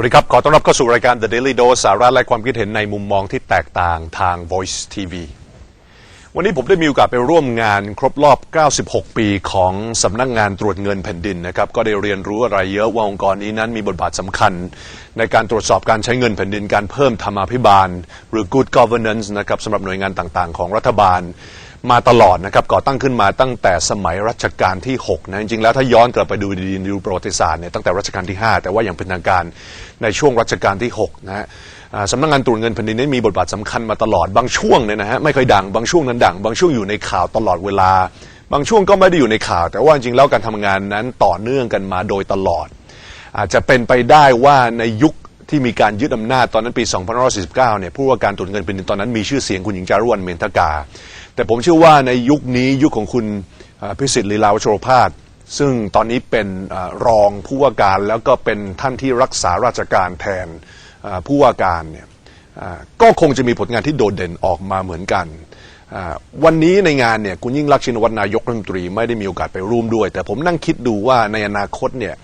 สวัสดีครับ ขอต้อนรับเข้าสู่รายการ The Daily Dose สาระและความคิดเห็นในมุมมองที่แตกต่างทาง Voice TV วันนี้ผมได้มีโอกาสไปร่วมงานครบรอบ 96 ปีของสำนักงงานตรวจเงินแผ่นดินนะครับ ก็ได้เรียนรู้อะไรเยอะว่าองค์กรนี้นั้นมีบทบาทสำคัญ ในการตรวจสอบการใช้เงินแผ่นดินการเพิ่มธรรมาภิบาล หรือ good governance นะครับสำหรับหน่วยงานต่างๆ ของรัฐบาล มาตลอดนะครับก่อตั้งขึ้นมาตั้งแต่สมัยรัชกาลที่6นะจริงๆแล้วถ้าย้อนกลับไปดูดีๆดูประวัติศาสตร์เนี่ยตั้งแต่รัชกาลที่ 5 แต่ว่าอย่างเป็นทางการในช่วงรัชกาลที่6นะฮะสำนักงานตรวจเงินแผ่นดินนี้มีบทบาทสำคัญมาตลอดบางช่วงเนี่ยนะฮะไม่ค่อยดังบางช่วงนั้นดัง บางช่วงอยู่ในข่าวตลอดเวลา บางช่วงก็ไม่ได้อยู่ในข่าว แต่ว่าจริงๆแล้วการทำงานนั้นต่อเนื่องกันมาโดยตลอด อาจจะเป็นไปได้ว่าในยุคที่มีการยึดอำนาจตอนนั้นปี 2549 เนี่ยผู้ว่าการตรวจเงินแผ่นดินตอนนั้นมีชื่อเสียงคุณหญิงจารุวรรณเมนทกา แต่ผมเชื่อว่าในยุคนี้ยุคของคุณพิสิทธิ์ลีลาวชโรภาสซึ่งตอนนี้เป็นอรองผู้ว่าการแล้วก็เป็นท่านที่รักษาราชการแทนผู้ว่าการเนี่ยก็คงจะมีผลงานที่โดดเด่นออกมาเหมือนกัน วันนี้ในงานเนี่ยคุณยิ่งรักษณ์ชินวัตรนายกรัฐมนตรีไม่ได้มีโอกาสไปร่วมด้วย แต่ผมนั่งคิดดูว่าในอนาคตเนี่ย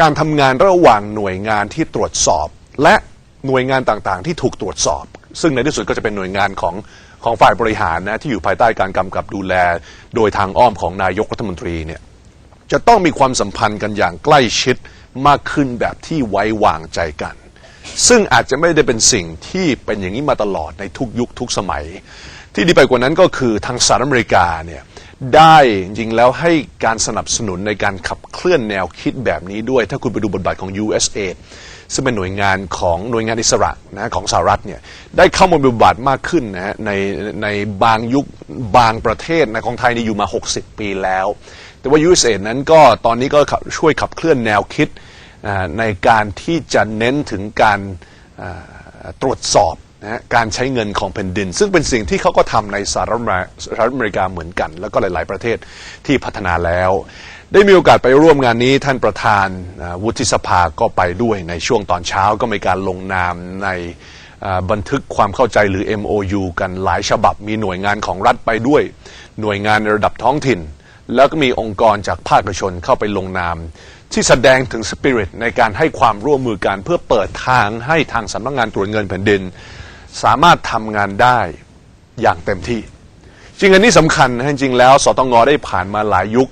การทำงานระหว่างหน่วยงานที่ตรวจสอบ และหน่วยงานต่างๆ ที่ถูกตรวจสอบ ซึ่งในที่สุดก็จะเป็นหน่วยงานของ ของฝ่ายบริหารนะที่อยู่ภายใต้การกำกับดูแล โดยทางอ้อมของนายกรัฐมนตรีเนี่ยจะต้องมีความสัมพันธ์กันอย่างใกล้ชิดมากขึ้นแบบที่ไว้วางใจกัน ซึ่งอาจจะไม่ได้เป็นสิ่งที่เป็นอย่างนี้มาตลอดในทุกยุคทุกสมัย ที่ดีไปกว่านั้นก็คือทางสหรัฐอเมริกาเนี่ย ได้จริงๆแล้วให้การสนับสนุนในการขับเคลื่อนแนวคิดแบบนี้ด้วย ถ้าคุณไปดูบทบาทของ USA ซึ่งเป็นหน่วยงานของหน่วยงานอิสระนะของสหรัฐเนี่ยได้เข้ามาบทบาทมากขึ้นนะฮะในในบางยุคบางประเทศนะของไทยนี่อยู่มา 60 ปีแล้ว แต่ว่า USA นั้นก็ตอนนี้ก็ช่วยขับเคลื่อนแนวคิดในการที่จะเน้นถึงการตรวจสอบ นะการใช้เงินของแผ่นดิน ซึ่งเป็นสิ่งที่เขาก็ทำในสหรัฐอเมริกาเหมือนกัน แล้วก็หลาย ๆ ประเทศที่พัฒนาแล้ว ได้มีโอกาสไปร่วมงานนี้ท่านประธานวุฒิสภาก็ไปด้วยในช่วงตอนเช้าก็มีการลงนามในบันทึกความเข้าใจหรือ MOU กันหลายฉบับมีหน่วยงานของรัฐไปด้วย หน่วยงานในระดับท้องถิ่น แล้วก็มีองค์กรจากภาคเอกชนเข้าไปลงนาม ที่แสดงถึงสปิริตในการให้ความร่วมมือกันเพื่อเปิดทางให้ทางสำนักงานตรวจเงินแผ่นดิน สามารถทำงานได้อย่างเต็มที่ จริงอันนี้สำคัญนะจริงแล้ว สตงได้ผ่านมาหลายยุค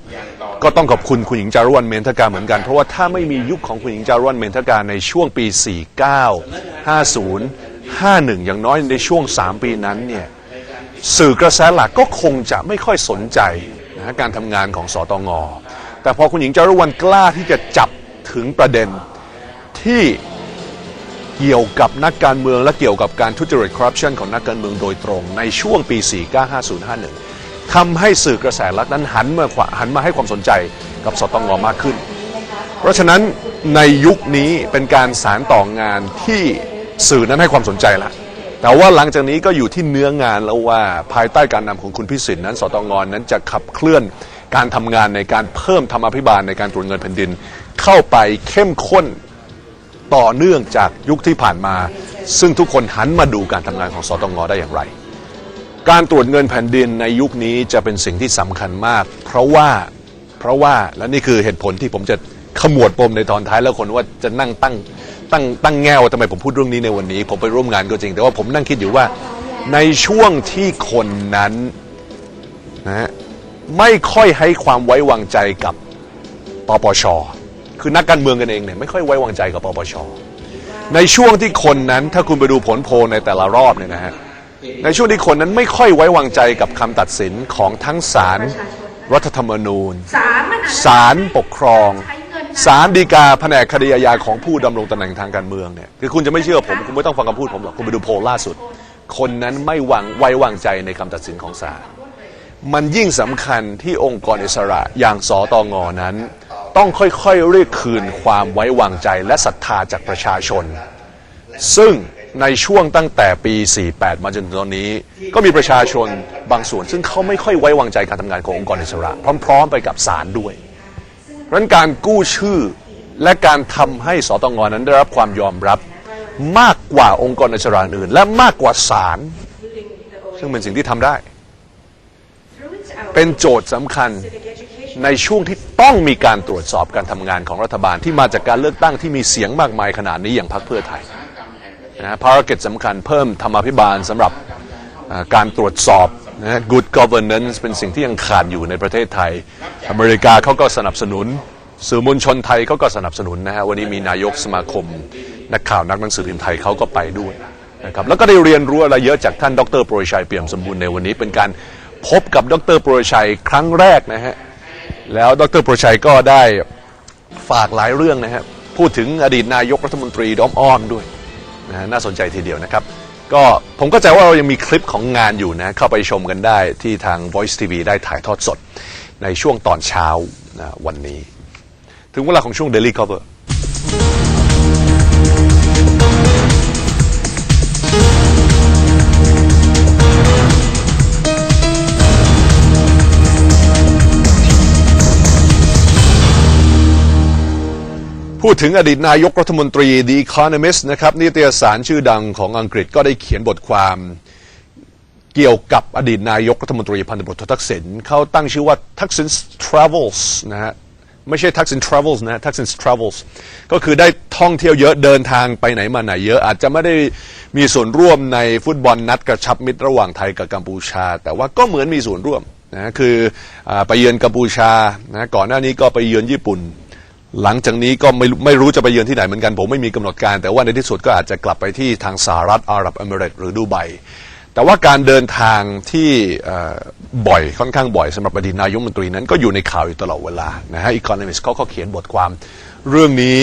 ก็ต้องขอบคุณคุณหญิงจารุวรรณเมนทกาเหมือนกัน เพราะว่าถ้าไม่มียุคของคุณหญิงจารุวรรณเมนทกาในช่วงปี 49 50 51 อย่างน้อยในช่วง 3 ปีนั้นเนี่ยสื่อกระแสหลักก็คงจะไม่ค่อยสนใจนะการทำงานของสตงแต่พอคุณหญิงจารุวรรณกล้าที่จะจับถึงประเด็นที่ เกี่ยวกับนักการเมืองและเกี่ยวกับการทุจริตคอร์รัปชันของนักการเมืองโดยตรง ในช่วงปี 495051ทำให้สื่อกระแสหลักนั้นหันมาหันมาให้ความสนใจกับสตงมากขึ้น เพราะฉะนั้นในยุคนี้เป็นการสารต่องานที่สื่อนั้นให้ความสนใจละแต่ว่าหลังจากนี้ก็อยู่ที่เนื้องานแล้วว่าภายใต้การนำของคุณพิสิทธิ์นั้นสตงนั้นจะขับเคลื่อนการทำงานในการเพิ่มธรรมาภิบาลในการตรวจเงินแผ่นดิน เข้าไปเข้มข้น ต่อเนื่องจากยุคที่ผ่านมา ซึ่งทุกคนหันมาดูการทำงานของสตงได้อย่างไร การตรวจเงินแผ่นดินในยุคนี้จะเป็นสิ่งที่สำคัญมาก เพราะว่าเพราะว่าและนี่คือเหตุผลที่ผมจะขมวดปมในตอนท้ายแล้วคนว่าจะนั่งตั้งตั้งตั้งแง่ว่าทำไมผมพูดเรื่องนี้ในวันนี้ ผมไปร่วมงานก็จริง แต่ว่าผมนั่งคิดอยู่ว่าในช่วงที่คนนั้นนะฮะไม่ค่อยให้ความไว้วางใจกับปปช คือนักการเมืองกันเองเนี่ยไม่ค่อยไว้วางใจกับปปช ในช่วงที่คนนั้นถ้าคุณไปดูผลโพลในแต่ละรอบเนี่ยนะฮะในช่วงที่คนนั้นไม่ค่อยไว้วางใจกับคำตัดสินของทั้งศาลรัฐธรรมนูญศาลมันอาจจะศาลปกครองใช้เงินศาลฎีกาแผนกคดีอาญาของผู้ดำรงตำแหน่งทางการเมืองเนี่ยคือคุณจะไม่เชื่อผมคุณไม่ต้องฟังคำพูดผมหรอกคุณไปดูโพลล่าสุด คนนั้นไม่วางไว้วางใจในคำตัดสินของศาลมันยิ่งสำคัญที่องค์กรอิสระอย่างสตงนั้น ต้องค่อยๆเรียกคืนความไว้วางใจและศรัทธาจากประชาชน ซึ่งในช่วงตั้งแต่ปี 48 มาจนถึงตอนนี้ ก็มีประชาชนบางส่วน ซึ่งเขาไม่ค่อยไว้วางใจการทำงานขององค์กรอิสระ พร้อม ๆ ไปกับศาลด้วยเพราะฉะนั้นการกู้ชื่อและการทำให้สตงนั้นได้รับความยอมรับ มากกว่าองค์กรอิสระอื่น และมากกว่าศาลซึ่งเป็นสิ่งที่ทำได้ เป็นโจทย์สำคัญ ในช่วงที่ต้องมีการตรวจสอบการทำงานของรัฐบาลที่มาจากการเลือกตั้งที่มีเสียงมากมายขนาดนี้อย่างพรรคเพื่อไทยนะฮะภารกิจสำคัญเพิ่มธรรมาภิบาลสำหรับอ่าการตรวจสอบนะฮะ good governance เป็นสิ่งที่ยังขาดอยู่ในประเทศไทย อเมริกาเขาก็สนับสนุน สื่อมวลชนไทยเขาก็สนับสนุนนะฮะวันนี้มีนายกสมาคม นักข่าวนักหนังสือพิมพ์ไทยเขาก็ไปด้วยนะครับแล้วก็ได้เรียนรู้อะไรเยอะจากท่านดรโปรยชัยเปี่ยมสมบูรณ์ในวันนี้เป็นการพบกับดรโปรยชัยครั้งแรกนะฮะ แล้วดรโประชัยก็ได้ฝากหลายเรื่องนะฮะพูดถึงอดีตนายกรัฐมนตรีด้อมอ้อมด้วยนะฮะน่าสนใจทีเดียวนะครับ ก็ผมก็ใจว่าเรายังมีคลิปของงานอยู่นะ เข้าไปชมกันได้ที่ทาง Voice TV ได้ถ่ายทอดสดในช่วงตอนเช้านะวันนี้ ถึงเวลาของช่วง Daily Cover พูดถึงอดีตนายกรัฐมนตรี The Economist นะครับนิตยสารชื่อดังของอังกฤษก็ได้เขียนบทความเกี่ยวกับอดีตนายกรัฐมนตรีพันธบทททักษิณเขาตั้งชื่อว่า Thaksin Travels นะฮะไม่ใช่ Thaksin Travels นะ Thaksin Travels ก็คือได้ท่องเที่ยวเยอะเดินทางไปไหนมาไหนเยอะ อาจจะไม่ได้มีส่วนร่วมในฟุตบอลนัดกระชับมิตรระหว่างไทยกับกัมพูชา แต่ว่าก็เหมือนมีส่วนร่วมนะคืออไปเยือนกัมพูชานะก่อนหน้านี้ก็ไปเยือนญี่ปุ่น หลังจากนี้ก็ไม่ไม่รู้จะไปเยือนที่ไหนเหมือนกัน ผมไม่มีกำหนดการ แต่ว่าในที่สุดก็อาจจะกลับไปที่ทางสหรัฐอาหรับเอมิเรตหรือดูไบแต่ว่าการเดินทางที่บ่อยค่อนข้างบ่อยสำหรับอดีตนายกมนตรีนั้นก็อยู่ในข่าวอยู่ตลอดเวลานะฮะอีคอนมิสเขาก็เขียนบทความเรื่องนี้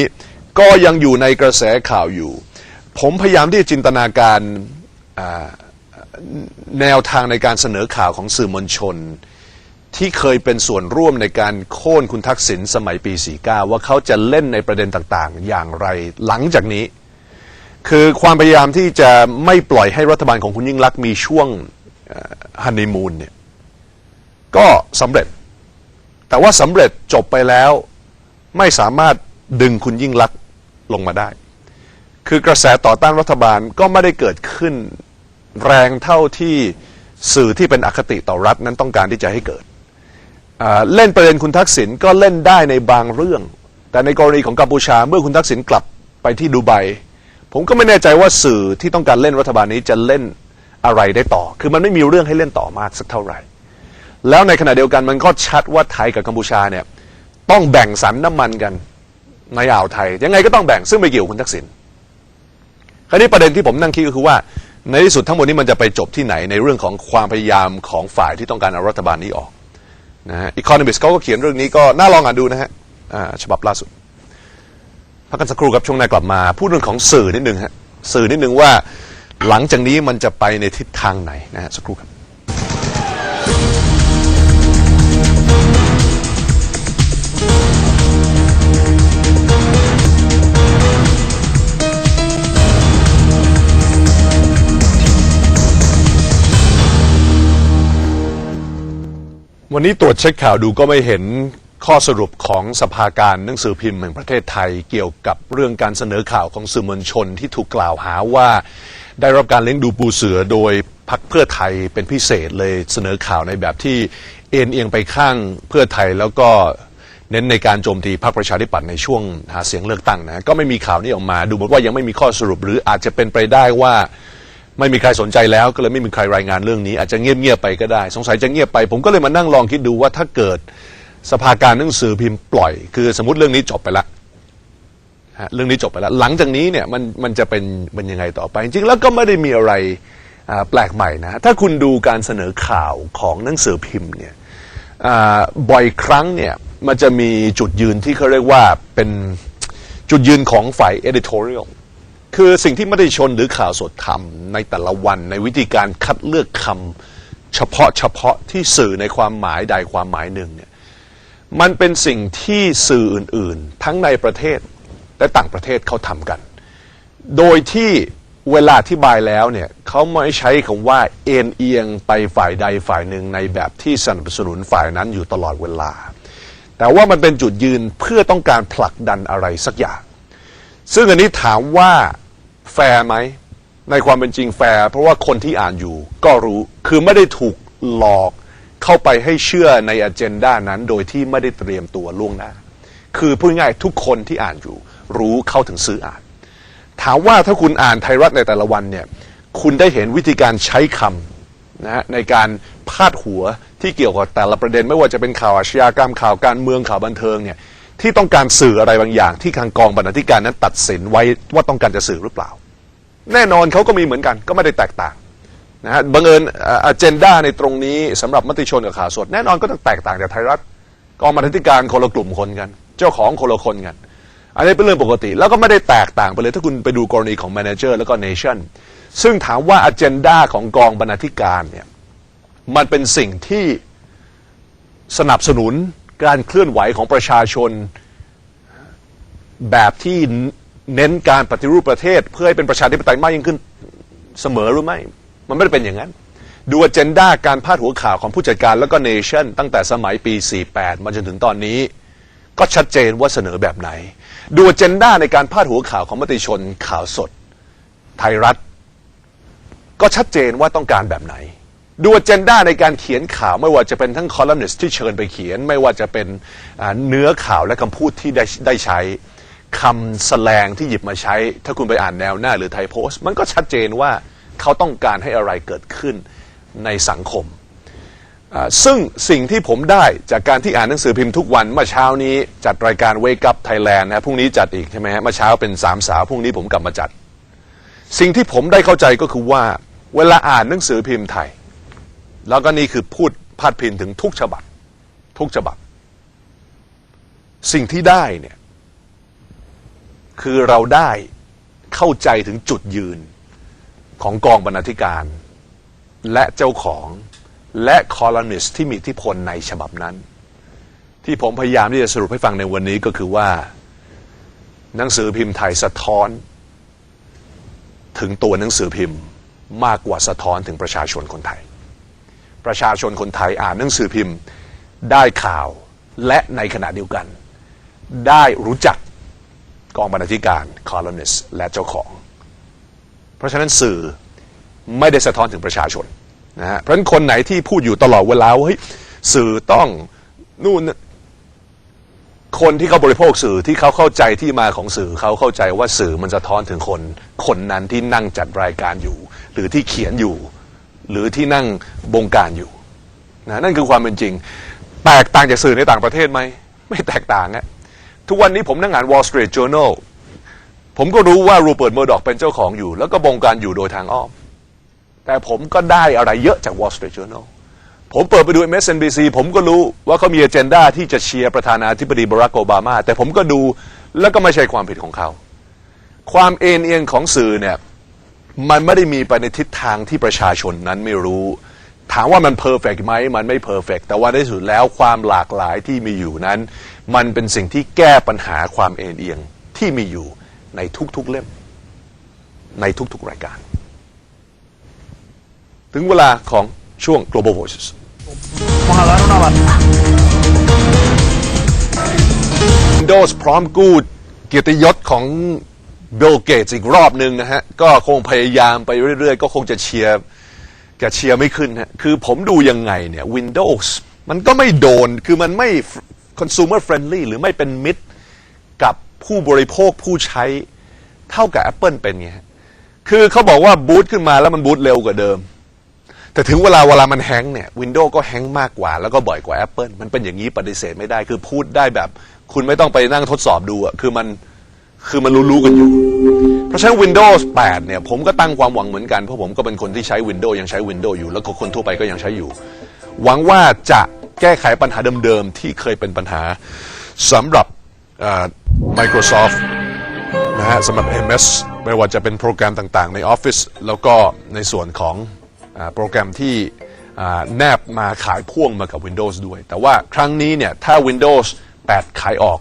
ก็ยังอยู่ในกระแสข่าวอยู่ ผมพยายามที่จะจินตนาการแนวทางในการเสนอข่าวของสื่อมวลชน ที่เคยเป็นส่วนร่วมในการโค่นคุณทักษิณสมัยปี 49 ว่าเขาจะเล่นในประเด็นต่างๆ อย่างไรหลังจากนี้ คือความพยายามที่จะไม่ปล่อยให้รัฐบาลของคุณยิ่งลักษณ์มีช่วงฮันนีมูนเนี่ยก็สำเร็จ แต่ว่าสำเร็จจบไปแล้ว ไม่สามารถดึงคุณยิ่งลักษณ์ลงมาได้ คือกระแสต่อต้านรัฐบาลก็ไม่ได้เกิดขึ้นแรงเท่าที่สื่อที่เป็นอคติต่อรัฐนั้นต้องการที่จะให้เกิด เล่นประเด็นคุณทักษิณก็เล่นได้ในบางเรื่อง แต่ในกรณีของกัมพูชาเมื่อคุณทักษิณกลับไปที่ดูไบผมก็ไม่แน่ใจว่าสื่อที่ต้องการเล่นรัฐบาลนี้จะเล่นอะไรได้ต่อ คือมันไม่มีเรื่องให้เล่นต่อมากสักเท่าไหร่ แล้วในขณะเดียวกันมันก็ชัดว่าไทยกับกัมพูชาเนี่ยต้องแบ่งสรรน้ำมันกันในอ่าวไทย ยังไงก็ต้องแบ่งซึ่งไม่เกี่ยวคุณทักษิณคราวนี้ประเด็นที่ผมนั่งคิดก็คือว่า ในที่สุดทั้งหมดนี้มันจะไปจบที่ไหนในเรื่องของความพยายามของฝ่ายที่ต้องการเอารัฐบาลนี้ออก นะฮะอีคอนมิสเขาก็เขียนเรื่องนี้ก็น่าลองอ่านดูนะฮะฉบับล่าสุดพักกันสักครู่ครับช่วงหน้ากลับมา พูดเรื่องของสื่อนิดนึงฮะสื่อนิดนึงว่าหลังจากนี้มันจะไปในทิศทางไหนนะฮะสักครู่ครับ วันนี้ตรวจเช็คข่าวดูก็ไม่เห็นข้อสรุปของสภาการหนังสือพิมพ์แห่งประเทศไทย เกี่ยวกับเรื่องการเสนอข่าวของสื่อมวลชนที่ถูกกล่าวหาว่า ได้รับการเลี้ยงดูปูเสือโดยพักเพื่อไทยเป็นพิเศษเลยเสนอข่าวในแบบที่เอ็นเอียงไปข้างเพื่อไทยแล้วก็เน้นในการโจมตีพรรคประชาธิปัตย์ในช่วงหาเสียงเลือกตั้งนะก็ไม่มีข่าวนี้ออกมา ดูเหมือนว่ายังไม่มีข้อสรุปหรืออาจจะเป็นไปได้ว่า ไม่มีใครสนใจแล้วก็เลยไม่มีใครรายงานเรื่องนี้ อาจจะเงียบๆไปก็ได้ สงสัยจะเงียบไป ผมก็เลยมานั่งลองคิดดูว่าถ้าเกิดสภาการหนังสือพิมพ์ปล่อย คือสมมติเรื่องนี้จบไปละเรื่องนี้จบไปแล้ว หลังจากนี้เนี่ยมันมันจะเป็นเป็นยังไงต่อไป จริงแล้วก็ไม่ได้มีอะไรแปลกใหม่นะ ถ้าคุณดูการเสนอข่าวของหนังสือพิมพ์เนี่ยบ่อยครั้งเนี่ยมันจะมีจุดยืนที่เขาเรียกว่าเป็นจุดยืนของฝ่าย editorial คือสิ่งที่ไม่ได้ชนหรือข่าวสดทำในแต่ละวันในวิธีการคัดเลือกคำเฉพาะเฉพาะที่สื่อในความหมายใดความหมายหนึ่งเนี่ยมันเป็นสิ่งที่สื่ออื่นๆ ทั้งในประเทศและต่างประเทศเขาทำกัน โดยที่เวลาอธิบายแล้วเนี่ยเขาไม่ใช้คำว่าเอ็นเอียงไปฝ่ายใดฝ่ายหนึ่งในแบบที่สนับสนุนฝ่ายนั้นอยู่ตลอดเวลา แต่ว่ามันเป็นจุดยืนเพื่อต้องการผลักดันอะไรสักอย่าง ซึ่งอันนี้ถามว่า แฟร์ไหมในความเป็นจริงแฟร์เพราะว่าคนที่อ่านอยู่ ก็รู้คือไม่ได้ถูกหลอกเข้าไปให้เชื่อในอ g e n d a นั้น โดยที่ไม่ได้เตรียมตัวล่วงหน้า คือพูดง่ายทุกคนที่อ่านอยู่ รู้เข้าถึงซื้ออ่าน ถามว่าถ้าคุณอ่านไทยรัฐในแต่ละวันเนี่ยคุณได้เห็นวิธีการใช้คำนะฮะในการพาดหัวที่เกี่ยวกับแต่ละประเด็น ไม่ว่าจะเป็นข่าวอาชญากรรมข่าวการเมืองข่าวบันเทิงเนี่ย ที่ต้องการสื่ออะไรบางอย่าง ที่ทางกองบรรณาธิการนั้นตัดสินไว้ว่าต้องการจะสื่อหรือเปล่า แน่นอนเขาก็มีเหมือนกันก็ไม่ได้แตกต่างนะฮะบังเอิญอันเจนดาในตรงนี้สำหรับมติชนกับข่าวสด แน่นอนก็ต้องแตกต่างจากไทยรัฐกองบรรณาธิการคนละกลุ่มคนกัน เจ้าของคนละคนกัน อันนี้เป็นเรื่องปกติ แล้วก็ไม่ได้แตกต่างไปเลยถ้าคุณไปดูกรณีของ Manager แล้วก็ Nation ซึ่งถามว่า a g e n d a ของกองบรรณาธิการเนี่ยมันเป็นสิ่งที่สนับสนุน การเคลื่อนไหวของประชาชน แบบที่เน้นการปฏิรูปประเทศ เพื่อให้เป็นประชาธิปไตยมากยิ่งขึ้นเสมอหรือไม่ มันไม่ได้เป็นอย่างนั้น ดูอเจนดาการพาดหัวข่าวของผู้จัดการแล้วก็เนชั่น ตั้งแต่สมัยปี 48 มาจนถึงตอนนี้ ก็ชัดเจนว่าเสนอแบบไหน ดูอเจนดาในการพาดหัวข่าวของมติชนข่าวสด ไทยรัฐ ก็ชัดเจนว่าต้องการแบบไหน ดูเจนด้าในการเขียนข่าวไม่ว่าจะเป็นทั้งคอลัมนิสต์ที่เชิญไปเขียน ไม่ว่าจะเป็นเนื้อข่าวและคำพูดที่ได้ได้ใช้คำแสลงที่หยิบมาใช้ ถ้าคุณไปอ่านแนวหน้าหรือไทยโพสต์ มันก็ชัดเจนว่าเขาต้องการให้อะไรเกิดขึ้นในสังคม ซึ่งสิ่งที่ผมได้จากการที่อ่านหนังสือพิมพ์ทุกวันเมื่อเช้านี้จัดรายการ Wake Up Thailand นะพรุ่งนี้จัดอีกใช่ไหมฮะเมื่อเช้าเป็นสามสาวพรุ่งนี้ผมกลับมาจัด สิ่งที่ผมได้เข้าใจก็คือว่า เวลาอ่านหนังสือพิมพ์ไทย แล้วก็นี่คือพูดพาดพิงถึงทุกฉบับ ทุกฉบับ สิ่งที่ได้เนี่ย คือเราได้เข้าใจถึงจุดยืนของกองบรรณาธิการ และเจ้าของและคอลัมนิสต์ที่มีอิทธิพลในฉบับนั้น ที่ผมพยายามที่จะสรุปให้ฟังในวันนี้ก็คือว่า หนังสือพิมพ์ไทยสะท้อน ถึงตัวหนังสือพิมพ์มากกว่าสะท้อนถึงประชาชนคนไทย ประชาชนคนไทยอ่านหนังสือพิมพ์ ได้ข่าวและในขณะเดียวกัน ได้รู้จักกองบรรณาธิการคอลัมนิสต์และเจ้าของ เพราะฉะนั้นสื่อไม่ได้สะท้อนถึงประชาชนนะฮะเพราะฉะนั้นคนไหนที่พูดอยู่ตลอดเวลาว่าเฮ้ยสื่อต้องนู่นนคนที่เขาบริโภคสื่อที่เขาเข้าใจที่มาของสื่อเขาเข้าใจว่าสื่อมันสะท้อนถึงคน คนนั้นที่นั่งจัดรายการอยู่ หรือที่เขียนอยู่ หรือที่นั่งบงการอยู่นะนั่นคือความเป็นจริง แตกต่างจากสื่อในต่างประเทศไหม ไม่แตกต่างอะทุกวันนี้ผมนั่งอ่าน Wall Street Journal ผมก็รู้ว่ารูเปิร์ตเมอร์ดอกเป็นเจ้าของอยู่ แล้วก็บงการอยู่โดยทางอ้อม แต่ผมก็ได้อะไรเยอะจาก Wall Street Journal ผมเปิดไปดู MSNBC ผมก็รู้ว่าเขามี a เจนดาที่จะเชียร์ประธานาธิบดีบารักโอบามา แต่ผมก็ดูแล้วก็ไม่ใช่ความผิดของเขา ความเอ็นเอียงของสื่อเนี่ย มันไม่ได้มีไปในทิศทางที่ประชาชนนั้นไม่รู้ ถามว่ามันเพอร์เฟกไหมมันไม่เพอร์เฟกแต่ว่าในที่สุดแล้วความหลากหลายที่มีอยู่นั้น มันเป็นสิ่งที่แก้ปัญหาความเอ็นเอียงที่มีอยู่ในทุกๆเล่ม ในทุกๆรายการ ถึงเวลาของช่วง global voices Ojalá una banda. Windows พร้อมกู้เกียรติยศของ Bill Gates อีกรอบหนึ่งนะฮะ ก็คงพยายามไปเรื่อยๆ ก็คงจะเชียร์จะเชียร์ไม่ขึ้นฮะ คือผมดูยังไงเนี่ย Windows มันก็ไม่โดน คือมันไม่ consumer friendly หรือไม่เป็นมิตรกับผู้บริโภคผู้ใช้เท่ากับ Apple เป็นไงคือเขาบอกว่าบูตขึ้นมาแล้วมันบูตเร็วกว่าเดิม แต่ถึงเวลาเวลามันแฮงเนี่ยวินโดว์ก็แฮงมากกว่า แล้วก็บ่อยกว่า Apple มันเป็นอย่างนี้ปฏิเสธไม่ได้ คือพูดได้แบบ คุณไม่ต้องไปนั่งทดสอบดูอะคือมัน คือมันรู้ๆกันอยู่ เพราะฉะนั้น Windows 8 เนี่ย ผมก็ตั้งความหวังเหมือนกัน เพราะผมก็เป็นคนที่ใช้ Windows ยังใช้ Windows อยู่ แล้วก็คนทั่วไปก็ยังใช้อยู่ หวังว่าจะแก้ไขปัญหาเดิมๆ ที่เคยเป็นปัญหาสำหรับ Microsoft นะฮะสำหรับ MS ไม่ว่าจะเป็นโปรแกรมต่างๆ ใน Office แล้วก็ในส่วนของอโปรแกรมที่แนบมาขายพ่วงมากับ Windows ด้วย แต่ว่าครั้งนี้เนี่ย ถ้า Windows 8 ขายออก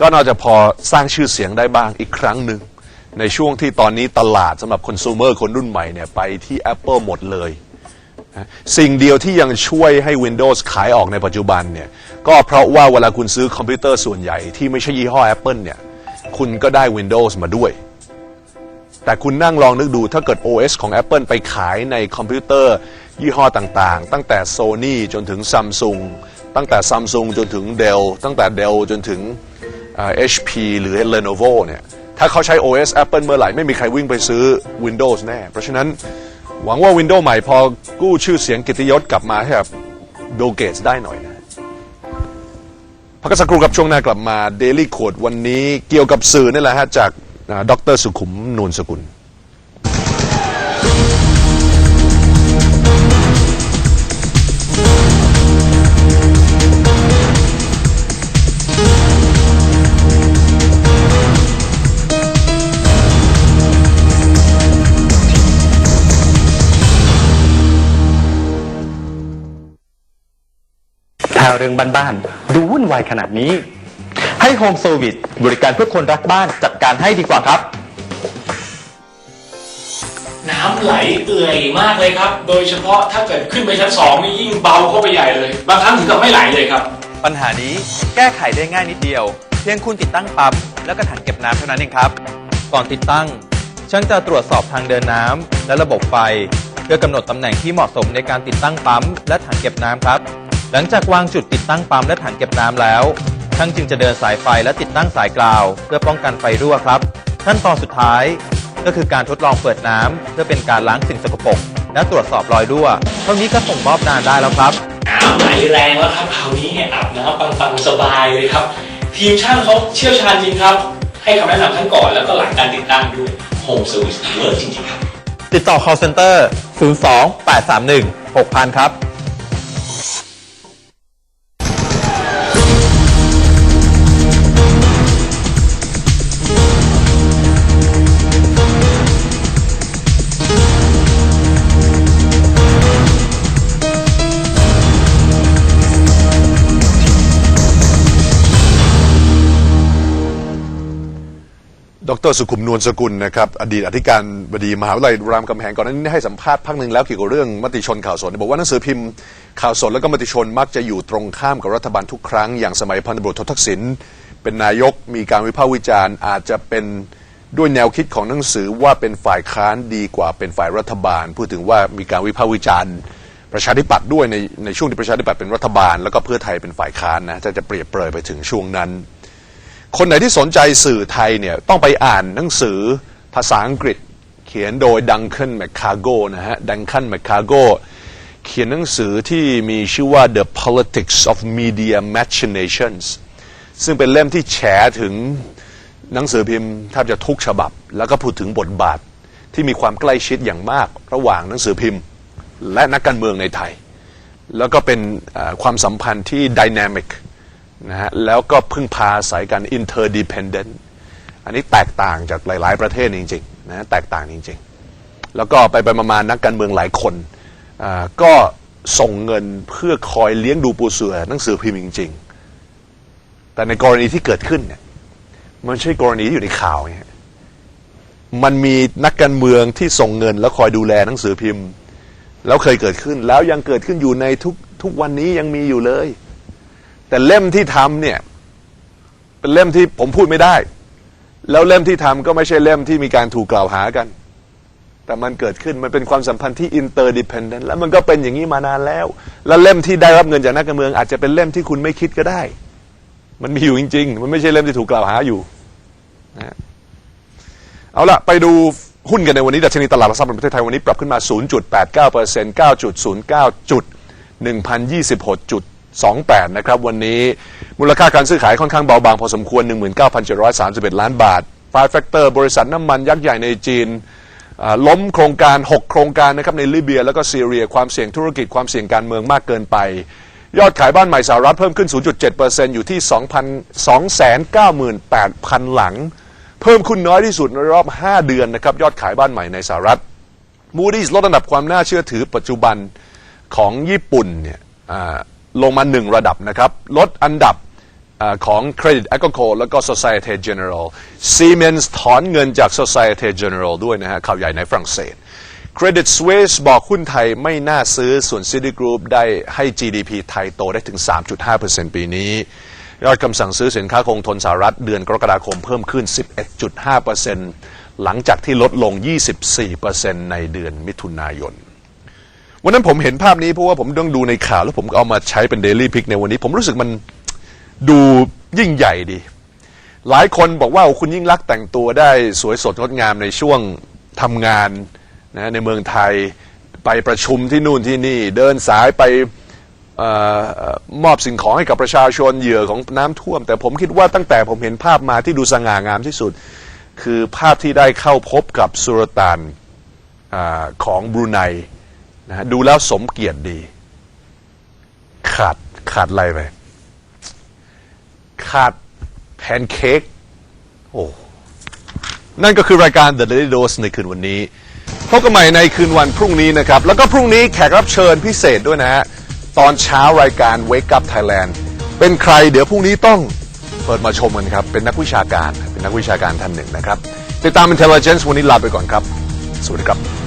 ก็น่าจะพอสร้างชื่อเสียงได้บ้างอีกครั้งหนึ่ง ในช่วงที่ตอนนี้ตลาดสำหรับคอน sumer คนรุ่นใหม่เนี่ยไปที่ Apple หมดเลยสิ่งเดียวที่ยังช่วยให้ Windows ขายออกในปัจจุบันเนี่ยก็เพราะว่าเวลาคุณซื้อคอมพิวเตอร์ส่วนใหญ่ที่ไม่ใช่ยี่ห้อ Apple เนี่ยคุณก็ได้ Windows มาด้วย แต่คุณนั่งลองนึกดูถ้าเกิด OS ของ Apple ไปขายในคอมพิวเตอร์ยี่ห้อต่างๆ ตั้งแต่ Sony จนถึง Samsung ตั้งแต่ Samsung จนถึง Dell ตั้งแต่ Dell จนถึง HP หรือ Lenovo เนี่ย ถ้าเขาใช้ OS Apple เมื่อไหร่ ไม่มีใครวิ่งไปซื้อ Windows แน่ เพราะฉะนั้นหวังว่า Windows ใหม่พอกู้ชื่อเสียงกิติยศกลับมาให้กับโดเกตได้หน่อยนะพักสักครู่กับช่วงหน้ากลับมา Daily Code วันนี้เกี่ยวกับสื่อนี่แหละฮะจากอ่าดรสุขุมนูนสกุล ถ้าเรื่องบ้านๆดูวุ่นวายขนาดนี้ ให้โฮม e ซ r วิสบริการเพื่อคนรักบ้านจัดการให้ดีกว่าครับ น้ำไหลเอื่อยมากเลยครับ โดยเฉพาะถ้าเกิดขึ้นไปชั้นสองนี่ยิ่งเบาเข้าไปใหญ่เลย บางครั้งถึงกับไม่ไหลเลยครับ ปัญหานี้แก้ไขได้ง่ายนิดเดียว เพียงคุณติดตั้งปั๊มแล้วก็ถังเก็บน้ำเท่านั้นเองครับ ก่อนติดตั้งช่างจะตรวจสอบทางเดินน้ำและระบบไฟ เพื่อกำหนดตำแหน่งที่เหมาะสมในการติดตั้งปั๊มและถังเก็บน้ำครับ หลังจากวางจุดติดตั้งปั๊มและถังเก็บน้ำแล้วช่างจึงจะเดินสายไฟและติดตั้งสายกราว เพื่อป้องกันไฟรั่วครับ ขั้นตอนสุดท้าย ก็คือการทดลองเปิดน้ำเพื่อเป็นการล้างสิ่งสกปรกและตรวจสอบรอยรั่วเท่านี้ก็ส่งมอบนานได้แล้วครับน้ำไหลแรงแล้วครับคราวนี้เนี่ยอาบน้ำปังๆสบายเลยครับ ทีมช่างเขาเชี่ยวชาญจริงครับ ให้คำแนะนำทั้งก่อนแล้วก็หลังการติดตั้งด้วยโฮมเซอร์วิสเวิร์กจริงๆครับติดต่อ call center 02 831 6000 ครับ สุขุมนวลสกุลนะครับอดีตอธิการบดีมหาวิทยาลัยรามคำแหงก่อนหนานี้ให้สัมภาษณ์พักหนึ่งแล้วเกี่ยวกับเรื่องมติชนข่าวสดบอกว่าหนังสือพิมพ์ข่าวสดแล้วก็มติชนมักจะอยู่ตรงข้ามกับรัฐบาลทุกครั้งอย่างสมัยพันตำรวจโททักษิณเป็นนายกมีการวิพากษ์วิจารณ์ อาจจะเป็นด้วยแนวคิดของหนังสือว่าเป็นฝ่ายค้านดีกว่าเป็นฝ่ายรัฐบาล พูดถึงว่ามีการวิพากษ์วิจารณ์ ประชาธิปัตย์ด้วยในในช่วงที่ประชาธิปัตย์เป็นรัฐบาล แล้วก็เพื่อไทยเป็นฝ่ายค้านนะจะจะเปรียบเปรยไปถึงช่วงนั้น คนไหนที่สนใจสื่อไทยเนี่ยต้องไปอ่านหนังสือภาษาอังกฤษ เขียนโดยดังคันแมคคาโกนะฮะดังคันแมคคาโกเขียนหนังสือที่มีชื่อว่า The Politics of Media Machinations ซึ่งเป็นเล่มที่แฉถึงหนังสือพิมพ์แทบจะทุกฉบับ แล้วก็พูดถึงบทบาทที่มีความใกล้ชิดอย่างมากระหว่างหนังสือพิมพ์ และนักการเมืองในไทย แล้วก็เป็นความสัมพันธ์ที่ดินามิก นะฮะแล้วก็พึ่งพาอาศัยกัน interdependent อันนี้แตกต่างจากหลาย ๆ ประเทศจริงๆนะแตกต่างจริง ๆ แล้วก็ไปไปมาๆนักการเมืองหลายคนก็ส่งเงินเพื่อคอยเลี้ยงดูปูเสือหนังสือพิมพ์จริง ๆ แต่ในกรณีที่เกิดขึ้นเนี่ยมันไม่ใช่กรณีที่อยู่ในข่าวไงมันมีนักการเมืองที่ส่งเงิน แล้วคอยดูแลหนังสือพิมพ์ แล้วเคยเกิดขึ้นแล้วยังเกิดขึ้นอยู่ในทุกทุกวันนี้ยังมีอยู่เลย แต่เล่มที่ทำเนี่ย เป็นเล่มที่ผมพูดไม่ได้ แล้วเล่มที่ทำก็ไม่ใช่เล่มที่มีการถูกกล่าวหากัน แต่มันเกิดขึ้นมันเป็นความสัมพันธ์ที่ interdependent แล้วมันก็เป็นอย่างนี้มานานแล้ว แล้วเล่มที่ได้รับเงินจากนักการเมือง อาจจะเป็นเล่มที่คุณไม่คิดก็ได้ มันมีอยู่จริง ๆ มันไม่ใช่เล่มที่ถูกกล่าวหาอยู่นะเอาละไปดูหุ้นกันในวันนี้ดัชนีตลาดหลักทรัพย์ประเทศไทยวันนี้ปรับขึ้นมา 0.89% 9.09 จุด 28 นะครับ วันนี้มูลค่าการซื้อขายค่อนข้างเบาบางพอสมควร 19,731 ล้านบาท Five Factor บริษัทน้ำมันยักษ์ใหญ่ในจีนล้มโครงการ 6 โครงการนะครับในลิเบีย แล้วก็ซีเรีย ความเสี่ยงธุรกิจความเสี่ยงการเมืองมากเกินไป ยอดขายบ้านใหม่สหรัฐเพิ่มขึ้น 0.7%อยู่ที่ 2,298,000 หลัง เพิ่มขึ้นน้อยที่สุดในรอบ 5 เดือนนะครับยอดขายบ้านใหม่ในสหรัฐ Moody's ลดอันดับความน่าเชื่อถือปัจจุบันของญี่ปุ่นเนี่ย ลงมาหนึ่งระดับนะครับ ลดอันดับอของ Credit Agricole แล้วก็ Societe Generale Siemens ถอนเงินจาก Societe Generale ด้วยนะฮะข่าวใหญ่ในฝรั่งเศส Credit Suisse บอกหุ้นไทยไม่น่าซื้อส่วน Citigroup ได้ให้ GDP ไทยโตได้ถึง 3.5%ปีนี้ ยอดคำสั่งซื้อสินค้าคงทนสหรัฐ เดือนกรกฎาคมเพิ่มขึ้น 11.5%หลังจากที่ลดลง 24%ในเดือนมิถุนายน วันนั้นผมเห็นภาพนี้เพราะว่าผมต้องดูในข่าวแล้วผมก็เอามาใช้เป็นเดลี่พิกในวันนี้ ผมรู้สึกมันดูยิ่งใหญ่ดี หลายคนบอกว่าคุณยิ่งรักแต่งตัวได้สวยสดงดงามในช่วงทำงานนะในเมืองไทยไปประชุมที่นู่นที่นี่ เดินสายไปออมอบสิ่งของให้กับประชาชนเหยื่อของน้ำท่วม แต่ผมคิดว่าตั้งแต่ผมเห็นภาพมาที่ดูสง่างามที่สุด คือภาพที่ได้เข้าพบกับสุลต่านอของบรูไน นะฮะดูแล้วสมเกียรติดี ขาดขาดอะไรไปขาดแพนเค้กโอ้นั่นก็คือรายการ The Daily Dose ในคืนวันนี้พบกันใหม่ในคืนวันพรุ่งนี้นะครับ แล้วก็พรุ่งนี้แขกรับเชิญพิเศษด้วยนะฮะ ตอนเช้ารายการ Wake Up Thailand เป็นใครเดี๋ยวพรุ่งนี้ต้องเปิดมาชมกันครับ เป็นนักวิชาการ เป็นนักวิชาการท่านหนึ่งนะครับ ติดตาม Intelligence วันนี้ลาไปก่อนครับ สวัสดีครับ